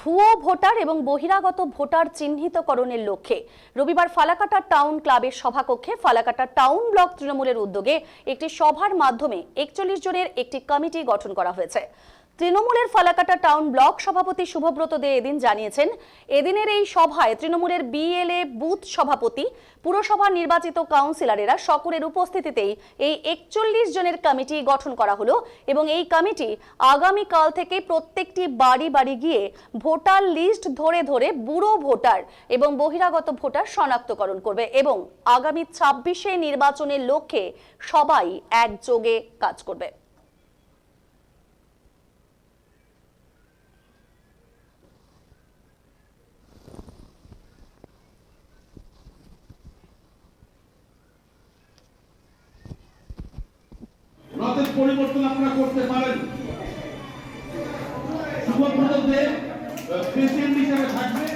ভুয়ো ভোটার এবং বহিরাগত ভোটার চিহ্নিতকরণের লক্ষ্যে রবিবার ফালাকাটা টাউন ক্লাবের সভাকক্ষে ফালাকাটা টাউন ব্লক তৃণমূলের উদ্যোগে একটি সভার মাধ্যমে একচল্লিশ জনের একটি কমিটি গঠন করা হয়েছে। তৃণমূলের ফালাকাটা টাউন ব্লক সভাপতি শুভব্রত দে এদিন জানিয়েছেন, এদিনের এই সভায় তৃণমূলের বিএলএ বুথ সভাপতি, পুরসভা নির্বাচিত কাউন্সিলরেরা সকলের উপস্থিতিতেই এই একচল্লিশ জনের কমিটি গঠন করা হলো এবং এই কমিটি আগামীকাল থেকে প্রত্যেকটি বাড়ি বাড়ি গিয়ে ভোটার লিস্ট ধরে ধরে বুড়ো ভোটার এবং বহিরাগত ভোটার শনাক্তকরণ করবে এবং আগামী ছাব্বিশে নির্বাচনের লক্ষ্যে সবাই একযোগে কাজ করবে। পরিবর্তন আপনারা করতে পারেন। প্রেসিডেন্ট হিসেবে থাকবে।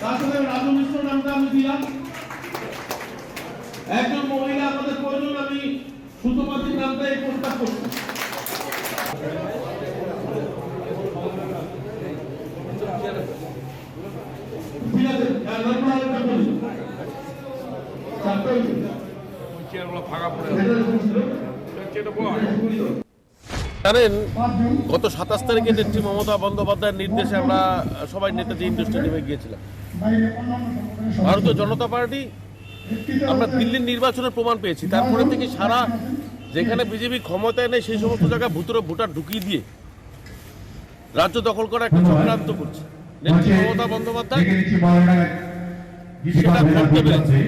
তার সাথে রাজু মিশ্র নামটা আমি দিলাম। একজন মহিলা আমাদের প্রয়োজন আমি সুতোপাতির নামটা এই প্রস্তাব করছি চেয়ারগুলো ফাঁকা পড়ে জানেন, গত সাতাশ তারিখে নেত্রী মমতা বন্দ্যোপাধ্যায়ের নির্দেশে আমরা সবাই নেতাজি ইন্ডোর স্টেডিয়ামে গিয়েছিলাম। ভারতীয় জনতা পার্টি, আমরা দিল্লির নির্বাচনের প্রমাণ পেয়েছি। তারপরে থেকে সারা যেখানে বিজেপি ক্ষমতায় নেই, সেই সমস্ত জায়গায় ভুতরে ভোটার ঢুকিয়ে দিয়ে রাজ্য দখল করা একটা চক্রান্ত করছে। নেত্রী মমতা বন্দ্যোপাধ্যায়, সেটা করতে পেরেছে।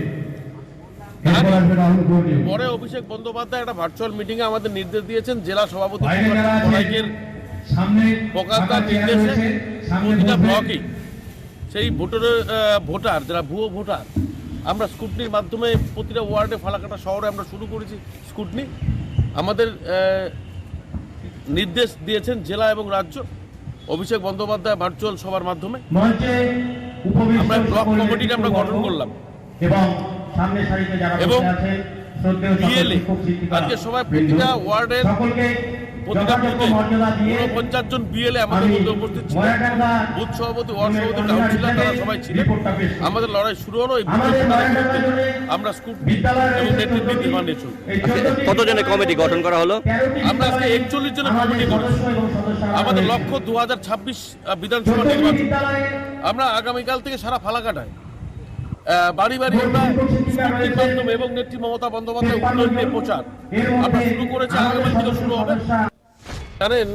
পরে অভিষেক বন্দ্যোপাধ্যায় একটা ভার্চুয়াল মিটিং এ আমাদের নির্দেশ দিয়েছেন জেলা সভাপতি প্রকাশদার নির্দেশে প্রতিটা সেই ভোটারের ভোটার যারা ভুয়ো ভোটার আমরা স্কুটনির মাধ্যমে প্রতিটা ওয়ার্ডে ফালাকাটা শহরে আমরা শুরু করেছি স্কুটনি। আমাদের নির্দেশ দিয়েছেন জেলা এবং রাজ্য অভিষেক বন্দ্যোপাধ্যায় ভার্চুয়াল সভার মাধ্যমে। আমরা ব্লক কমিটিটা আমরা গঠন করলাম। এবং এবং বিএলএ সকল আজকে সবাই প্রতিটা ওয়ার্ডের প্রতিটা বুথে উনপঞ্চাশ জন বিএলএ আমাদের আমি মধ্যে উপস্থিত ছিলেন বুথ সভাপতি ওয়ার্ড সভাপতি কাউন্সিলর তারা সবাই ছিলেন। আমাদের লড়াই শুরু হলো এই আমরা বিদ্যালয়ের এবং নেতৃত্ব এই চোদ্দটি কতজনের কমিটি গঠন করা হলো? আমরা আজকে 41 জনের কমিটি করেছি। সদস্যরা আমাদের লক্ষ্য দু হাজার ছাব্বিশ বিধানসভা নির্বাচন আমরা আগামীকাল থেকে সারা ফালাকাটায় বাড়ি বাড়ি আমরা স্কুটির মাধ্যমে এবং নেত্রী মমতা বন্দ্যোপাধ্যায় উন্নয়ন নিয়ে প্রচার। আমরা শুরু করেছি, আগামী থেকে শুরু হবে। জানেন